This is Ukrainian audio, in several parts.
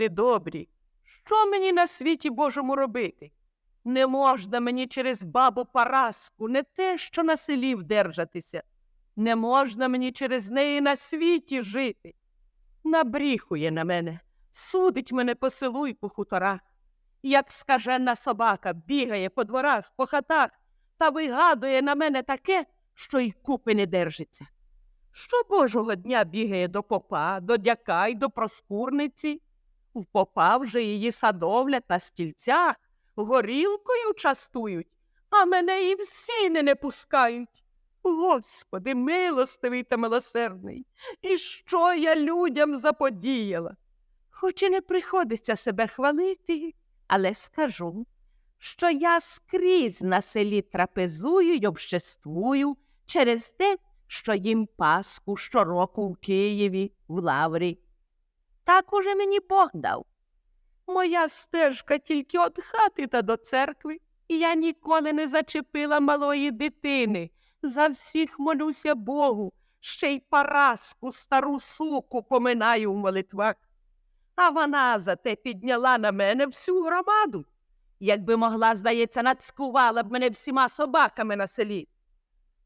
Люди добрі, що мені на світі Божому робити? Не можна мені через бабу Параску не те, що на селі вдержатися. Не можна мені через неї на світі жити. Набріхує на мене, судить мене по селу й по хуторах. Як скажена собака бігає по дворах, по хатах та вигадує на мене таке, що й купи не держиться. Що божого дня бігає до попа, до дяка й до проскурниці? В попа вже її садовлять на стільцях, горілкою частують, а мене і в сіни не пускають. Господи, милостивий та милосердний, і що я людям заподіяла? Хоч і не приходиться себе хвалити, але скажу, що я скрізь на селі трапезую й обществую через те, що їм Пасху щороку в Києві, в Лаврі. Так уже мені Бог дав. Моя стежка тільки від хати та до церкви, і я ніколи не зачепила малої дитини. За всіх молюся Богу, ще й Параску, стару суку поминаю в молитвах. А вона зате підняла на мене всю громаду. Якби могла, здається, нацькувала б мене всіма собаками на селі.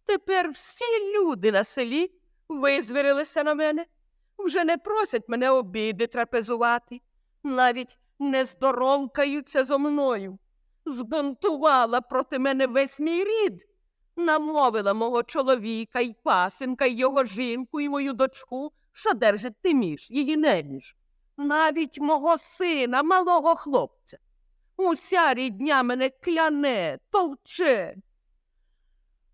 Тепер всі люди на селі визвірилися на мене, вже не просять мене обіди трапезувати, навіть не здоровкаються зо мною. Збунтувала проти мене весь мій рід, намовила мого чоловіка й пасенка, й його жінку, і мою дочку, що держить тиміш, її небіж, навіть мого сина, малого хлопця. Уся рідня мене кляне, товче.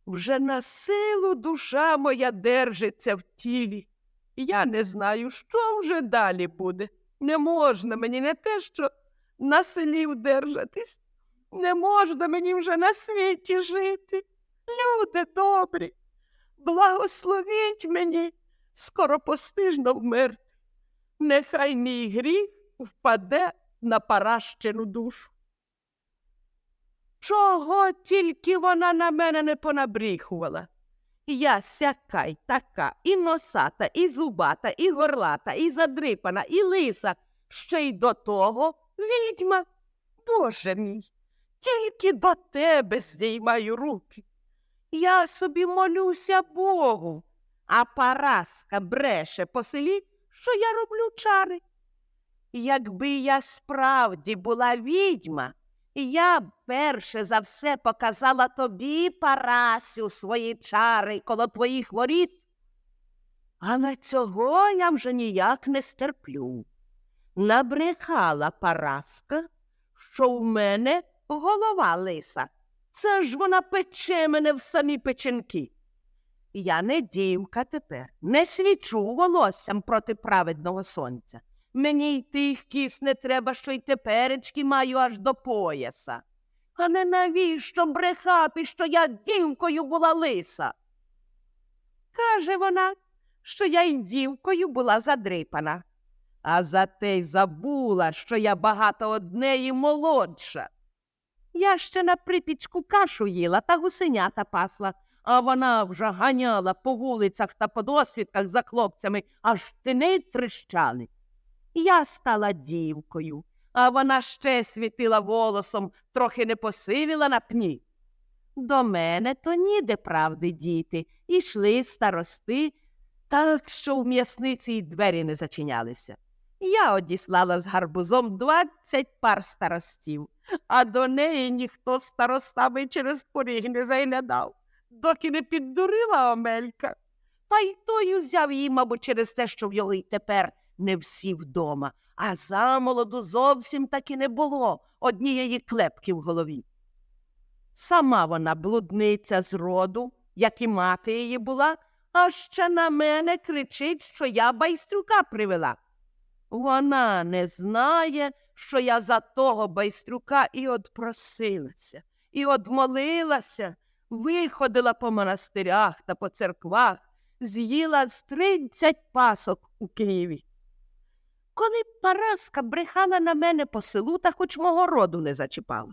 Вже на силу душа моя держиться в тілі. Я не знаю, що вже далі буде. Не можна мені не те, що на селі вдержатись. Не можна мені вже на світі жити. Люди добрі, благословіть мені скоропостижно вмерти. Нехай мій гріх впаде на паращену душу. Чого тільки вона на мене не понабріхувала? Я сяка й така, і носата, і зубата, і горлата, і задрипана, і лиса, ще й до того відьма. Боже мій, тільки до тебе здіймаю руки. Я собі молюся Богу, а Параска бреше по селі, що я роблю чари. Якби я справді була відьма, я перше за все показала тобі, Парасю, свої чари коло твоїх воріт. Але цього я вже ніяк не стерплю. Набрехала Параска, що в мене голова лиса. Це ж вона пече мене в самі печінки. Я не дівка тепер, не свічу волоссям проти праведного сонця. Мені й тих кіс не треба, що й теперечки маю аж до пояса. А не навіщо брехати, що я дівкою була лиса? Каже вона, що я й дівкою була задрипана, а зате й забула, що я багато однеї молодша. Я ще на припічку кашу їла та гусенята пасла, а вона вже ганяла по вулицях та по досвідках за хлопцями, аж тини тріщали. Я стала дівкою, а вона ще світила волосом, трохи не посивіла на пні. До мене то ніде правди діти, ішли старости, так що в м'ясниці й двері не зачинялися. Я одіслала з гарбузом двадцять пар старостів, а до неї ніхто старостами через поріг не заглядав, доки не піддурила Омелька. Та й той узяв її, мабуть, через те, що в його й тепер не всі вдома, а замолоду зовсім таки не було однієї клепки в голові. Сама вона блудниця з роду, як і мати її була, а ще на мене кричить, що я байстрюка привела. Вона не знає, що я за того байстрюка і одпросилася, і одмолилася, виходила по монастирях та по церквах, з'їла з тридцять пасок у Києві. Коли Параска брехала на мене по селу, та хоч мого роду не зачіпала.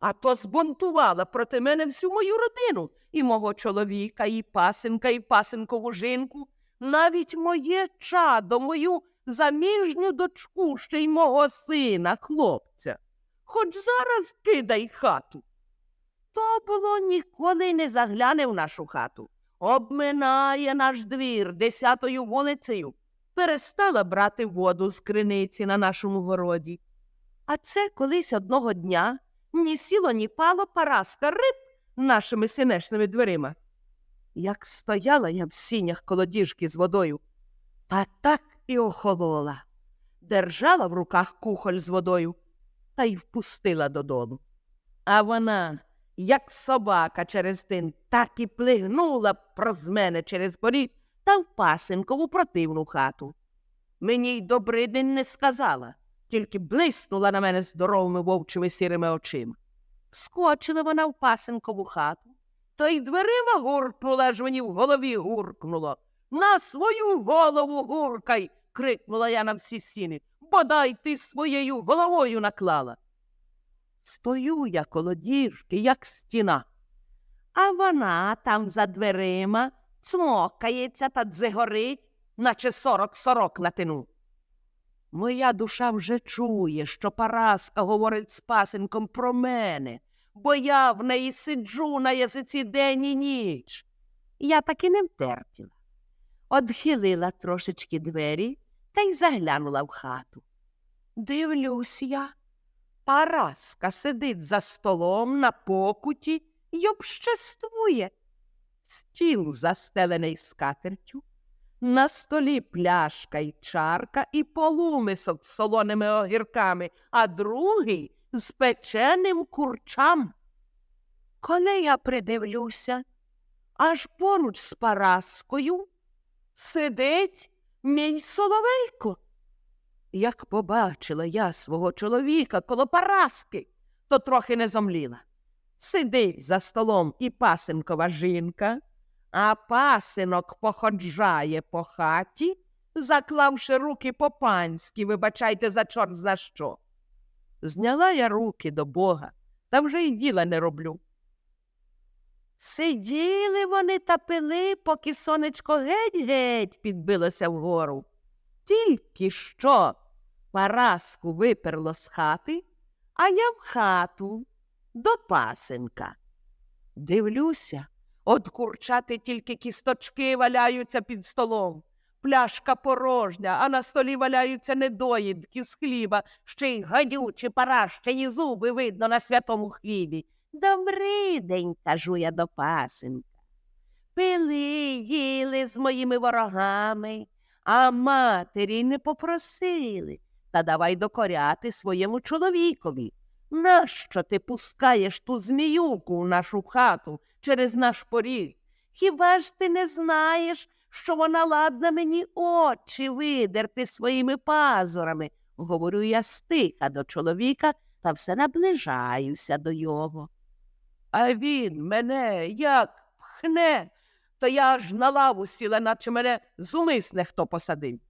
А то збунтувала проти мене всю мою родину, і мого чоловіка, і пасенка, і пасенкову жінку, навіть моє чадо, мою заміжню дочку ще й мого сина, хлопця. Хоч зараз кидай хату. То було ніколи не загляне в нашу хату. Обминає наш двір десятою вулицею, перестала брати воду з криниці на нашому городі. А це колись одного дня ні сіло, ні пало Параска риб нашими синешними дверима. Як стояла я в сінях коло діжки з водою, та так і охолола. Держала в руках кухоль з водою та й впустила додолу. А вона, як собака через тин, так і плигнула проз мене через поріг та в пасинкову противну хату. Мені й добрий день не сказала, тільки блиснула на мене здоровими вовчими сірими очима. Скочила вона в пасинкову хату, то й дверима гуркнула, аж мені в голові гуркнуло. На свою голову гуркай. крикнула я на всі сіни. Бодай ти своєю головою наклала. Стою я коло діжки, як стіна. А вона там за дверима цмокається та дзигорить, наче сорок сорок на тину. Моя душа вже чує, що Параска говорить з пасенком про мене, бо я в неї сиджу на язиці день і ніч. Я таки не втерпіла. Одхилила трошечки двері та й заглянула в хату. Дивлюсь я. Параска сидить за столом на покуті й обществує. Стіл застелений скатертю, на столі пляшка й чарка і полумисок з солоними огірками, а другий з печеним курчам. Коли я придивлюся, аж поруч з Параскою сидить мій соловейко. Як побачила я свого чоловіка коло Параски, то трохи не зомліла. Сидить за столом і пасенкова жінка, а пасинок походжає по хаті, заклавши руки по панськи, вибачайте за чорт за що. Зняла я руки до Бога, та вже й діла не роблю. Сиділи вони та пили, поки сонечко геть-геть підбилося вгору. Тільки що Параску виперло з хати, а я в хату до пасенка. Дивлюся, от курчати тільки кісточки валяються під столом. Пляшка порожня, а на столі валяються недоїдки з хліба, ще й гадючі паращені зуби видно на святому хлібі. Добрий день, кажу я до пасенка. Пили, їли з моїми ворогами, а матері не попросили. Та давай докоряти своєму чоловікові. Нащо ти пускаєш ту зміюку в нашу хату через наш поріг? Хіба ж ти не знаєш, що вона ладна мені очі видерти своїми пазурами? Говорю я стиха до чоловіка та все наближаюся до його. А він мене як пхне, то я аж на лаву сіла, наче мене зумисне хто посадив.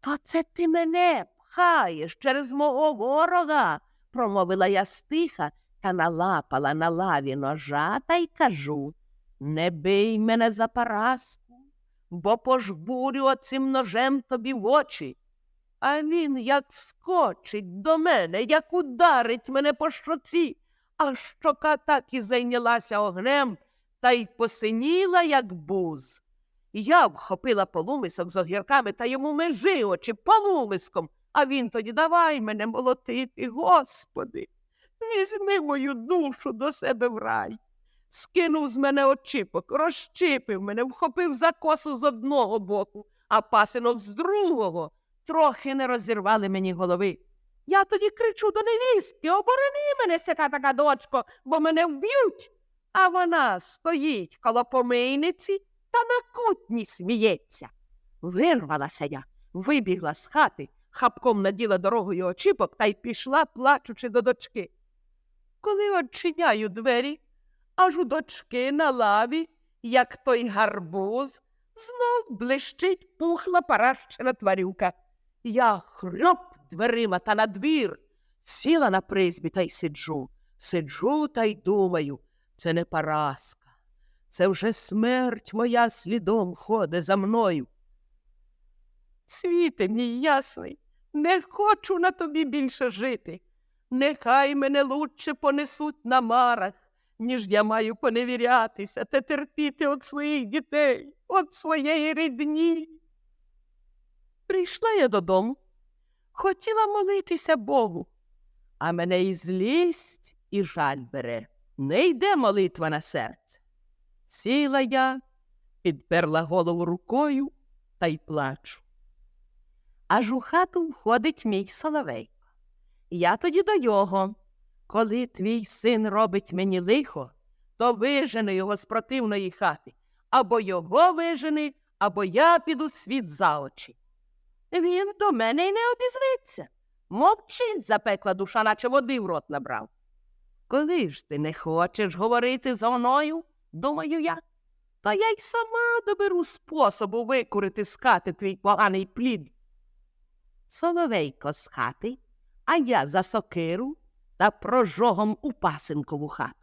А це ти мене пхаєш через мого ворога, промовила я стиха та налапала на лаві ножа та й кажу не бий мене за параску, бо пожбурю оцим ножем тобі в очі. А він як скочить до мене, як ударить мене по щоці, а щока так і зайнялася огнем та й посиніла, як буз. Я вхопила полумисок з огірками та йому межи очі полумиском, а він тоді давай мене молотити, Господи. Візьми мою душу до себе в рай. Скинув з мене очіпок, розчіпив мене, вхопив за косу з одного боку, а пасинок з другого трохи не розірвали мені голови. Я тоді кричу до невістки, оборони мене, сяка така дочко, бо мене вб'ють. А вона стоїть коло помийниці та на кутні сміється. Вирвалася я, вибігла з хати, хапком наділа дорогою очіпок та й пішла, плачучи до дочки. Коли очиняю двері, аж у дочки на лаві, як той гарбуз, знов блищить пухла паращена тварюка. Я хрьоп дверима та на двір, сіла на призбі та й сиджу. Сиджу та й думаю, це не Параска, це вже смерть моя слідом ходить за мною. Світе мій ясний, не хочу на тобі більше жити. Нехай мене лучше понесуть на марах, ніж я маю поневірятися та терпіти від своїх дітей, від своєї рідні. Прийшла я додому, хотіла молитися Богу, а мене і злість, і жаль бере. Не йде молитва на серце. Сіла я, підперла голову рукою та й плачу. Аж у хату входить мій соловейко. Я тоді до його. Коли твій син робить мені лихо, то вижени його з противної хати. Або його вижени, або я піду світ за очі. Він до мене й не обізвиться. Мовчить запекла душа, наче води в рот набрав. Коли ж ти не хочеш говорити зо мною, думаю я, то я й сама доберу способу викурити з хати твій поганий плід. Соловейко з хати, а я за сокиру та прожогом у пасенкову хату.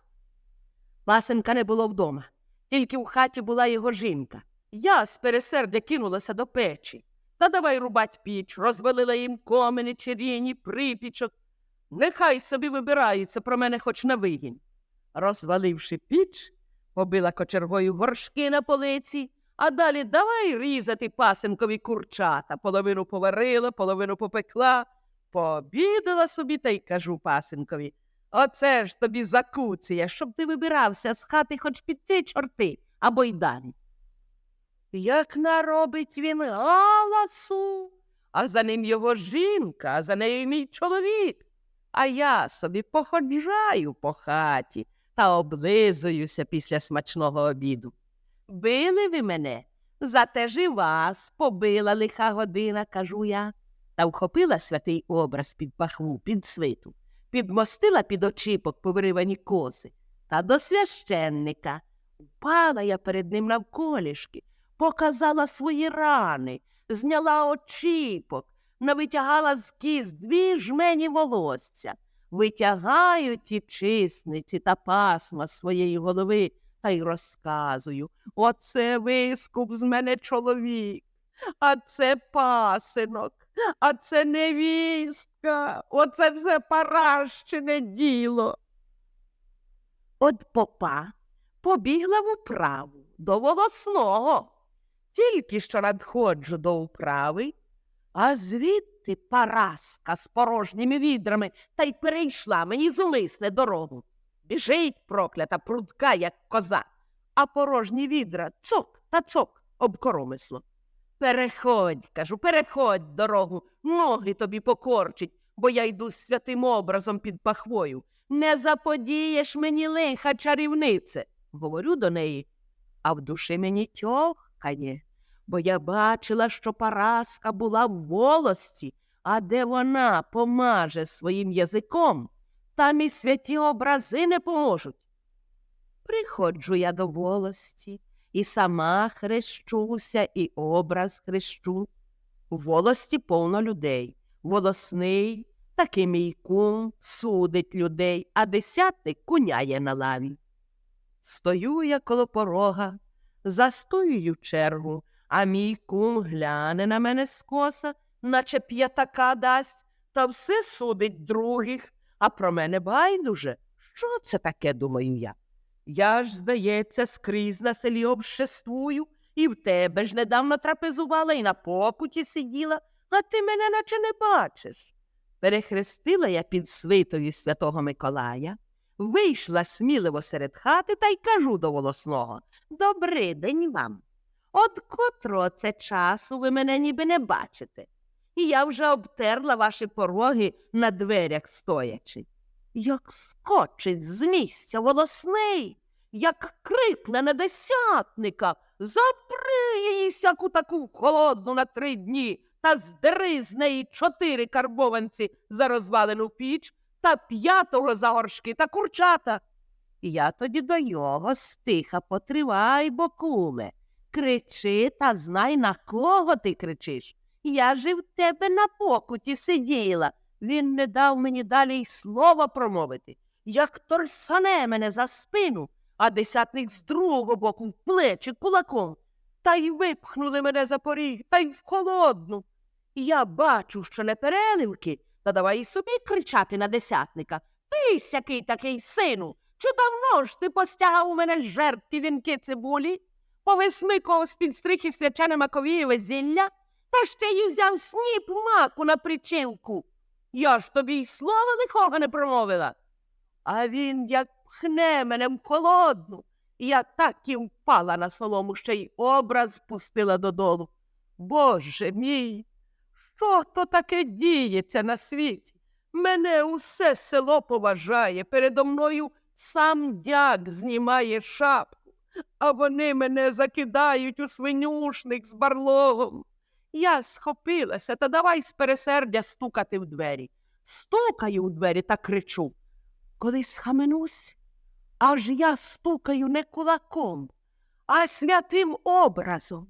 Пасенка не було вдома, тільки в хаті була його жінка. Я з пересердя кинулася до печі. Та давай рубать піч, розвалила їм комини, черіні, припічок. Нехай собі вибирається про мене хоч на вигінь. Розваливши піч, побила кочергою горшки на полиці, а далі давай різати пасенкові курчата. Половину поварила, половину попекла, пообідала собі та й кажу пасенкові. Оце ж тобі закуція, щоб ти вибирався з хати хоч піти чорти або й далі. Як наробить він галасу, а за ним його жінка, а за нею мій чоловік. А я собі походжаю по хаті та облизуюся після смачного обіду. Били ви мене, зате ж і вас побила лиха година, кажу я, та вхопила святий образ під пахву, під свиту, підмостила під очіпок повиривані коси, та до священника. Впала я перед ним навколішки, показала свої рани, зняла очіпок, навитягала з кіз дві жмені волосся, витягаю ті чисниці та пасма своєї голови та й розказую. Оце вискуп з мене чоловік, а це пасинок, а це невістка, оце все паращине діло. От попа побігла в управу до волосного. Тільки що надходжу до управи, а звідти Параска з порожніми відрами та й перейшла мені зумисне дорогу. Біжить проклята прудка, як коза, а порожні відра цок та цок об коромисло. Переходь, кажу, переходь дорогу, ноги тобі покорчить, бо я йду з святим образом під пахвою. Не заподієш мені лиха, чарівнице, говорю до неї, а в душі мені тьохкає, бо я бачила, що Параска була в волості, а де вона помаже своїм язиком, там і святі образи не поможуть. Приходжу я до волості, і сама хрещуся, і образ хрещу. У волості повно людей. Волосний, такий мій кум, судить людей, а десятник куняє на лаві. Стою я коло порога, застоюю чергу, а мій кум гляне на мене скоса, наче п'ятака дасть, та все судить других, а про мене байдуже. Що це таке, думаю я? Я ж, здається, скрізь на селі обществую, і в тебе ж недавно трапезувала і на покуті сиділа, а ти мене наче не бачиш. Перехрестила я під свитою святого Миколая, вийшла сміливо серед хати та й кажу до волосного Добрий день вам. От котрого це часу ви мене ніби не бачите, і я вже обтерла ваші пороги на дверях стоячи. Як скочить з місця волосний, як крикне на десятника, запри її сяку таку холодну на три дні та здери з неї чотири карбованці за розвалену піч та п'ятого за горшки та курчата. Я тоді до його стиха потривай, бо куме. Кричи та знай, на кого ти кричиш. Я ж і в тебе на покуті сиділа. Він не дав мені далі й слова промовити, як торсане мене за спину, а десятник з другого боку в плечі кулаком. Та й випхнули мене за поріг, та й в холодну. Я бачу, що не переливки, та давай і собі кричати на десятника. Ти сякий такий сину. Чи давно ж ти постягав у мене з жертв вінки цибулі? Повисмикував з-під стрихи свячене маковієве зілля, та ще й взяв сніп маку на причинку. Я ж тобі й слова лихого не промовила. А він як пхне мене в холодну. І я так і впала на солому, ще й образ пустила додолу. Боже мій, що то таке діється на світі? Мене усе село поважає, передо мною сам дяк знімає шапку, а вони мене закидають у свинюшник з барлогом. Я схопилася та давай з пересердя стукати в двері. Стукаю у двері та кричу. Коли схаменусь, аж я стукаю не кулаком, а святим образом.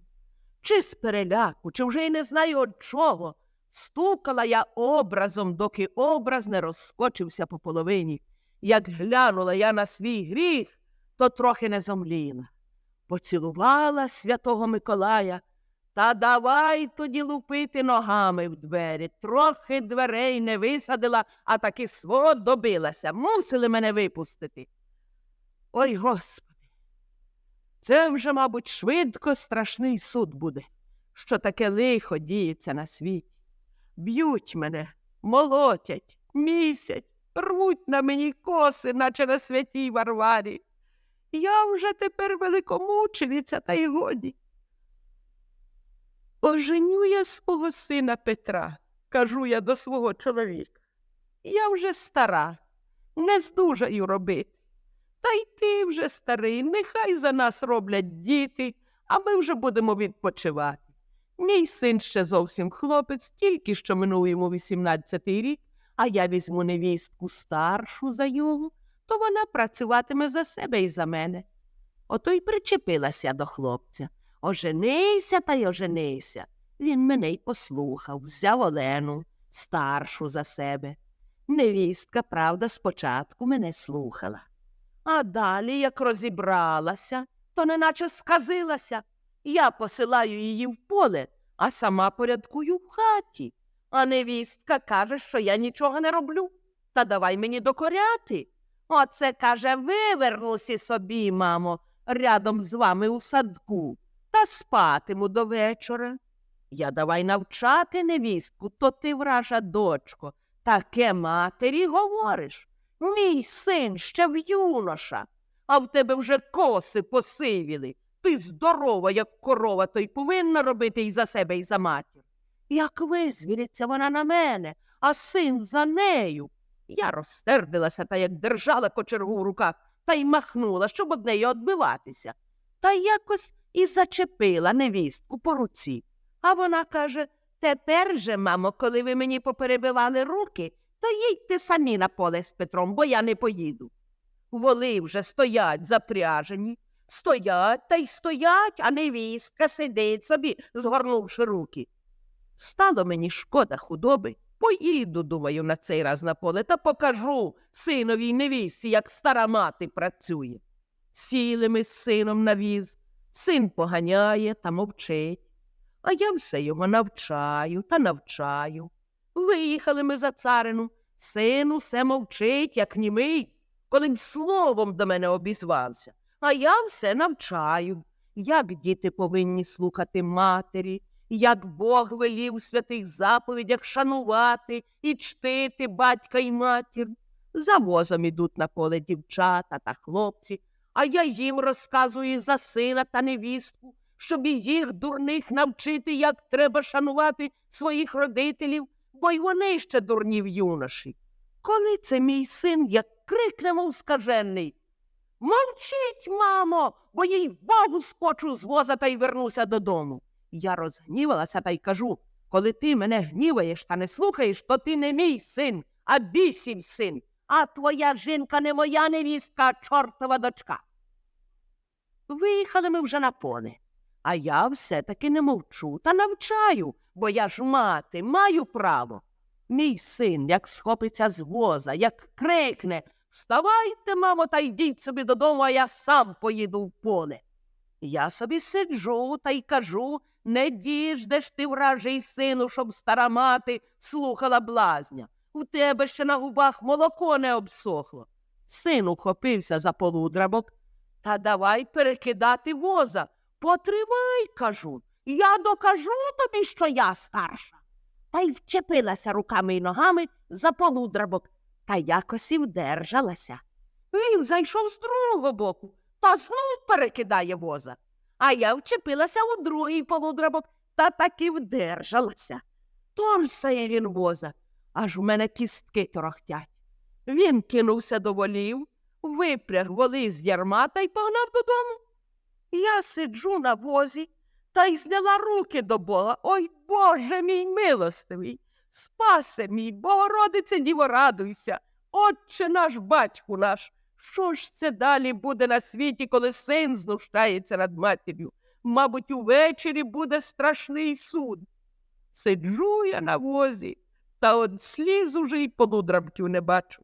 Чи з переляку, чи вже й не знаю от чого. Стукала я образом, доки образ не розскочився по половині. Як глянула я на свій гріх, то трохи не зомліла. Поцілувала святого Миколая та давай тоді лупити ногами в двері. Трохи дверей не висадила, а таки свого добилася. Мусили мене випустити. Ой, Господи, це вже, мабуть, швидко страшний суд буде, що таке лихо діється на світі. Б'ють мене, молотять, місять, рвуть на мені коси, наче на святій Варварі. Я вже тепер великомучениця, та й годі. Оженю я свого сина Петра, кажу я до свого чоловіка. Я вже стара, не здужаю робити. Та й ти вже старий, нехай за нас роблять діти, а ми вже будемо відпочивати. Мій син ще зовсім хлопець, тільки що минув йому 18-й рік, а я візьму невістку старшу за його, то вона працюватиме за себе і за мене. Ото й причепилася до хлопця. Оженися та й оженися. Він мене й послухав, взяв Олену, старшу за себе. Невістка, правда, спочатку мене слухала. А далі, як розібралася, то неначе сказилася. Я посилаю її в поле, а сама порядкую в хаті. А невістка каже, що я нічого не роблю. Та давай мені докоряти. Оце, каже, вивернуся собі, мамо, рядом з вами у садку, та спатиму до вечора. Я давай навчати невістку, то ти, вража дочко, таке матері говориш. Мій син ще в юноша, а в тебе вже коси посивіли. Ти здорова, як корова, то й повинна робити і за себе, і за матір. Як визвіриться вона на мене, а син за нею. Я розсердилася та як держала кочергу в руках та й махнула, щоб од неї odбиватися. Та якось і зачепила невістку по руці. А вона каже Тепер же, мамо, коли ви мені поперебивали руки, то їдьте самі на поле з Петром, бо я не поїду. Воли вже стоять запряжені, стоять та й стоять, а невістка сидить собі, згорнувши руки. Стало мені шкода худоби. Поїду, думаю, на цей раз на поле та покажу синовій невістці, як стара мати працює. Сіли ми з сином на віз, син поганяє та мовчить. А я все його навчаю та навчаю. Виїхали ми за царину. Син усе мовчить, як німий, коли б словом до мене обізвався. А я все навчаю, як діти повинні слухати матері, як Бог велів у святих заповідях шанувати і чтити батька й матір. За возом ідуть на поле дівчата та хлопці, а я їм розказую за сина та невістку, щоб і їх дурних навчити, як треба шанувати своїх родителів, бо й вони ще дурні в юноші. Коли це мій син, як крикне, мов скажений. Мовчіть, мамо, бо їй богу скочу з воза та й вернуся додому. Я розгнівалася та й кажу коли ти мене гніваєш та не слухаєш, то ти не мій син, а бісів син, а твоя жінка не моя невістка, чортова дочка. Виїхали ми вже на поле, а я все-таки не мовчу та навчаю, бо я ж мати, маю право. Мій син, як схопиться з воза, як крикне Вставайте, мамо, та йдіть собі додому, а я сам поїду в поле. Я собі сиджу та й кажу, не діждеш ти, вражий сину, щоб стара мати слухала блазня. У тебе ще на губах молоко не обсохло. Син ухопився за полудрабок. Та давай перекидати воза. Потривай, кажу. Я докажу тобі, що я старша. Та й вчепилася руками й ногами за полудрабок, та якось і вдержалася. Він зайшов з другого боку та знов перекидає воза. А я вчепилася у другий полудрабок та таки вдержалася. Торсає він воза, аж у мене кістки торохтять. Він кинувся до волів, випряг воли з ярма та й погнав додому. Я сиджу на возі та й зняла руки до Бога. Ой, Боже мій милостивий, спасе мій, Богородице Діво, радуйся, Отче наш батьку наш. Що ж це далі буде на світі, коли син знущається над матір'ю? Мабуть, увечері буде страшний суд. Сиджу я на возі, та от сліз уже й полудрамків не бачу.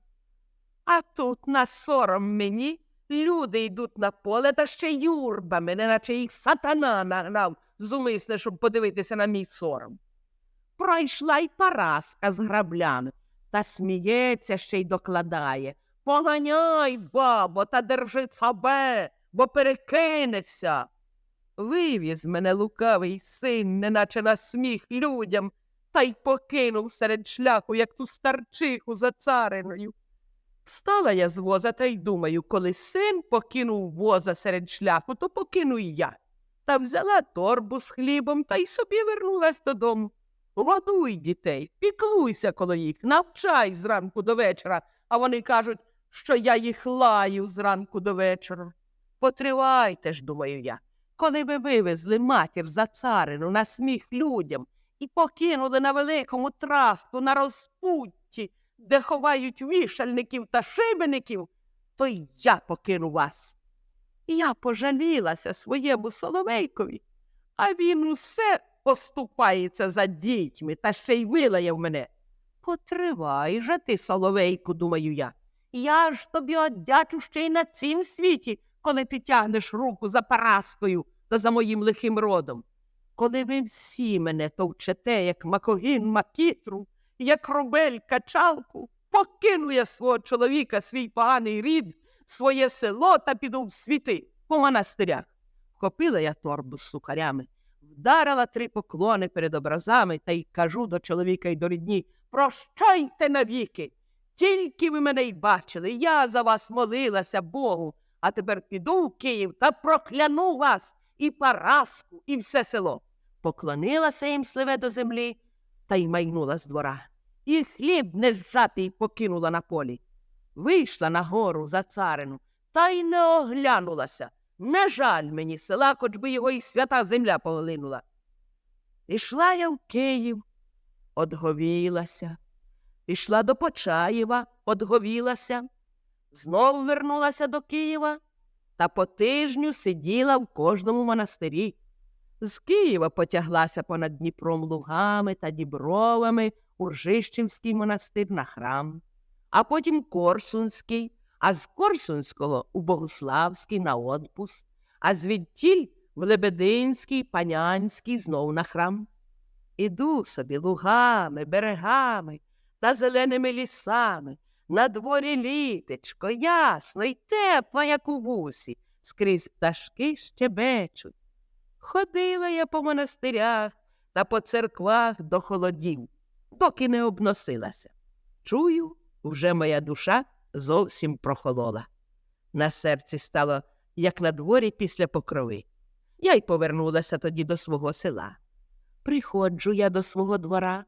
А тут на сором мені люди йдуть на поле та ще юрбами, неначе їх сатана нагнав зумисне, щоб подивитися на мій сором. Пройшла й Параска з граблями, та сміється ще й докладає. Поганяй, бабо, та держи цабе, бо перекинешся. Вивіз мене лукавий син, неначе на сміх людям, та й покинув серед шляху, як ту старчиху за цариною. Встала я з воза та й думаю, коли син покинув воза серед шляху, то покину й я. Та взяла торбу з хлібом та й собі вернулась додому. Годуй дітей, піклуйся коло їх, навчай зранку до вечора, а вони кажуть, що я їх лаю зранку до вечора. Потривайте ж, думаю я, коли ви вивезли матір за царину на сміх людям і покинули на великому тракту на розпутті, де ховають вішальників та шибеників, то й я покину вас. І я пожалілася своєму Соловейкові, а він усе поступається за дітьми та ще й вилаяв мене. Потривай же ти, Соловейку, думаю я. Я ж тобі оддячу ще й на цім світі, коли ти тягнеш руку за Параскою та за моїм лихим родом. Коли ви всі мене товчете, як макогін макітру, як рубель качалку, покину я свого чоловіка, свій поганий рід, своє село та піду в світи по монастирях. Копила я торбу з сухарями, вдарила три поклони перед образами та й кажу до чоловіка й до рідні Прощайте навіки. Тільки ви мене й бачили, я за вас молилася Богу, а тепер піду в Київ та прокляну вас і Параску, і все село. Поклонилася їм сливе до землі та й майнула з двора. І хліб не зжатий покинула на полі. Вийшла на гору за царину та й не оглянулася. Не жаль мені села, хоч би його і свята земля поглинула. Пішла я в Київ, одговілася. Пішла до Почаєва, одговілася, знову вернулася до Києва та по тижню сиділа в кожному монастирі. З Києва потяглася понад Дніпром лугами та дібровами у Ржищенський монастир на храм, а потім Корсунський, а з Корсунського у Богославський на отпуск, а звідтіль в Лебединський, Панянський знов на храм. Іду собі лугами, берегами та зеленими лісами. На дворі літечко, ясно й тепло, як у вусі, скрізь пташки щебечуть. Ходила я по монастирях та по церквах до холодів, доки не обносилася. Чую, вже моя душа зовсім прохолола. На серці стало, як на дворі після покрови. Я й повернулася тоді до свого села. Приходжу я до свого двора.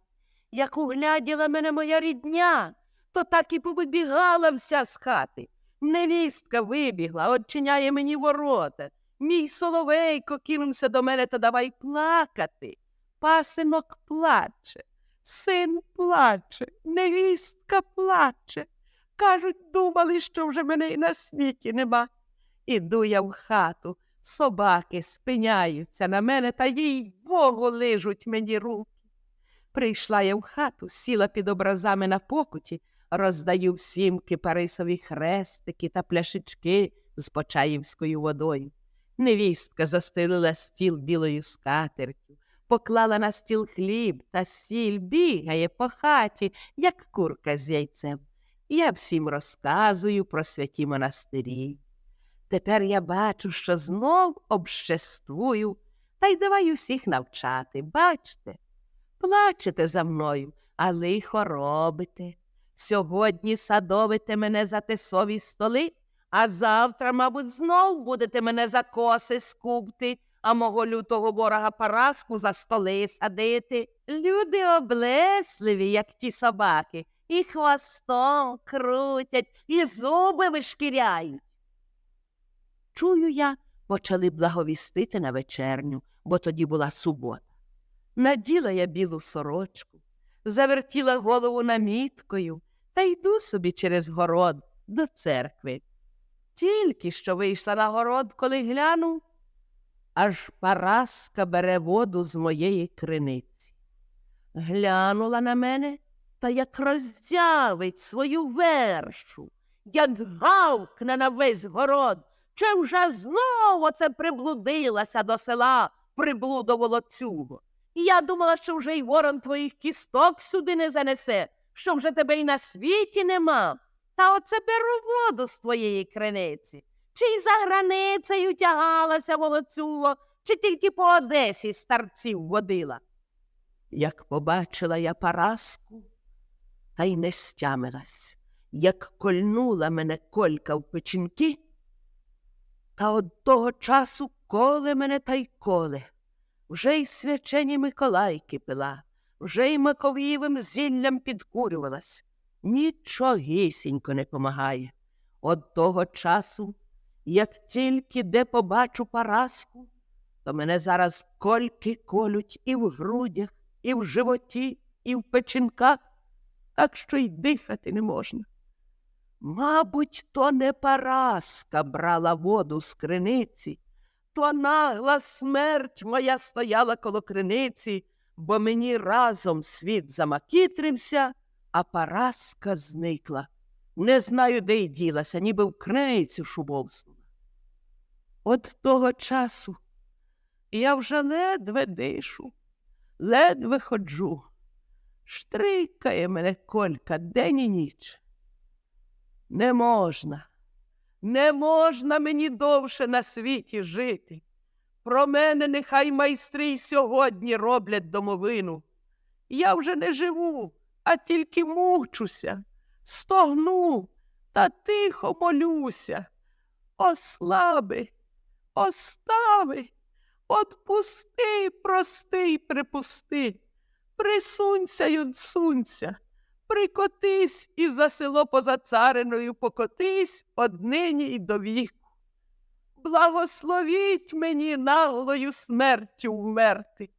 Як угляділа мене моя рідня, то так і повибігала вся з хати. Невістка вибігла, odчиняє мені ворота. Мій соловейко кинувся до мене та давай плакати. Пасинок плаче, син плаче, невістка плаче. Кажуть, думали, що вже мене і на світі нема. Іду я в хату, собаки спиняються на мене та їй богу лижуть мені руки. Прийшла я в хату, сіла під образами на покуті, роздаю всім кипарисові хрестики та пляшечки з почаївською водою. Невістка застелила стіл білою скатертю, поклала на стіл хліб та сіль, бігає по хаті, як курка з яйцем. Я всім розказую про святі монастирі. Тепер я бачу, що знов обществую, та й давай усіх навчати. Бачте, плачете за мною, а лихо робите. Сьогодні садовите мене за тесові столи, а завтра, мабуть, знов будете мене за коси скупти, а мого лютого ворога Параску за столи садити. Люди облесливі, як ті собаки, і хвостом крутять, і зуби вишкіряють. Чую я, почали благовістити на вечерню, бо тоді була субота. Наділа я білу сорочку, завертіла голову наміткою та йду собі через город до церкви. Тільки що вийшла на город, коли гляну, аж Параска бере воду з моєї криниці. Глянула на мене та як роздявить свою вершу, як гавкне на весь город, чи вже знову це приблудилася до села приблудо. І я думала, що вже й ворон твоїх кісток сюди не занесе, що вже тебе й на світі нема. Та оце беру воду з твоєї криниці. Чи й за границею тягалася волоцюго, чи тільки по Одесі старців водила. Як побачила я Параску, та й не стямилась, як кольнула мене колька в печінки, та от того часу коле мене та й коле. Вже й свячені Миколайки пила, вже й маковієвим зіллям підкурювалась. Нічогісінько не помагає. От того часу, як тільки де побачу Параску, то мене зараз кольки колють і в грудях, і в животі, і в печінках, так що й дихати не можна. Мабуть, то не Параска брала воду з криниці, то нагла смерть моя стояла коло криниці, бо мені разом світ замакітрився, а Параска зникла. Не знаю, де й ділася, ніби в криницю шубовснула. От того часу я вже ледве дишу, ледве ходжу. Штрикає мене колька день і ніч. Не можна, не можна мені довше на світі жити. Про мене нехай майстри сьогодні роблять домовину. Я вже не живу, а тільки мучуся, стогну та тихо молюся. Ослаби, остави, отпусти, прости й припусти. Присунься й отсунься, прикотись і за село поза цариною покотись однині й до віку. Благословіть мені наглою смертю вмерти.